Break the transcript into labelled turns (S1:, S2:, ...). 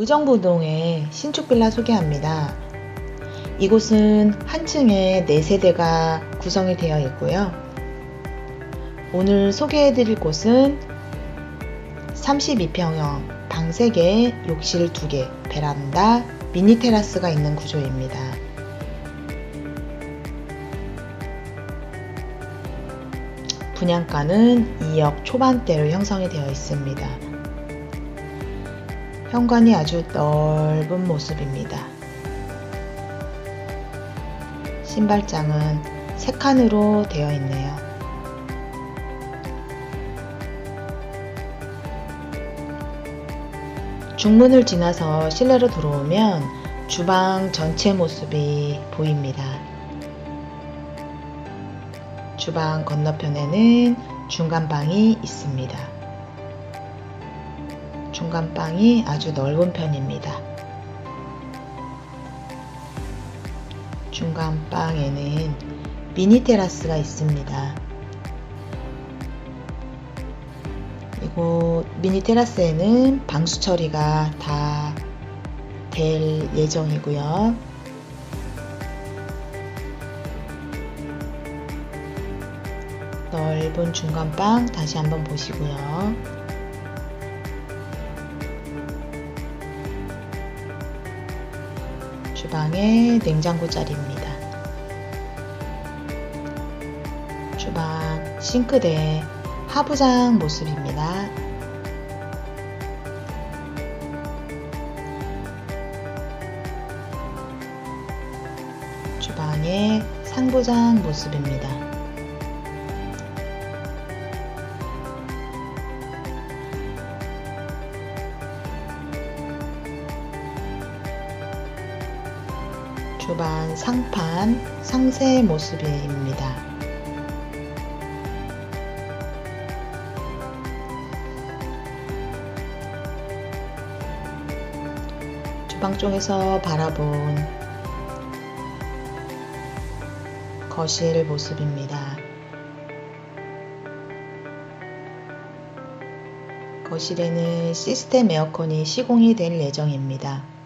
S1: 의정부동의 신축 빌라 소개합니다. 이곳은 한 층에 4세대가 구성이 되어 있고요. 오늘 소개해 드릴 곳은 32평형, 방 3개, 욕실 2개, 베란다, 미니 테라스가 있는 구조입니다. 분양가는 2억 초반대로 형성이 되어 있습니다. 현관이 아주 넓은 모습입니다. 신발장은 3칸으로 되어 있네요. 중문을 지나서 실내로 들어오면 주방 전체 모습이 보입니다. 주방 건너편에는 중간방이 있습니다. 중간방이 아주 넓은 편입니다. 중간방에는 미니 테라스가 있습니다. 이곳 미니 테라스에는 방수 처리가 다 될 예정이고요. 넓은 중간방 다시 한번 보시고요. 주방의 냉장고 자리입니다. 주방 싱크대 하부장 모습입니다. 주방의 상부장 모습입니다. 주방 상판 상세 모습입니다. 주방 쪽에서 바라본 거실 모습입니다. 거실에는 시스템 에어컨이 시공이 될 예정입니다.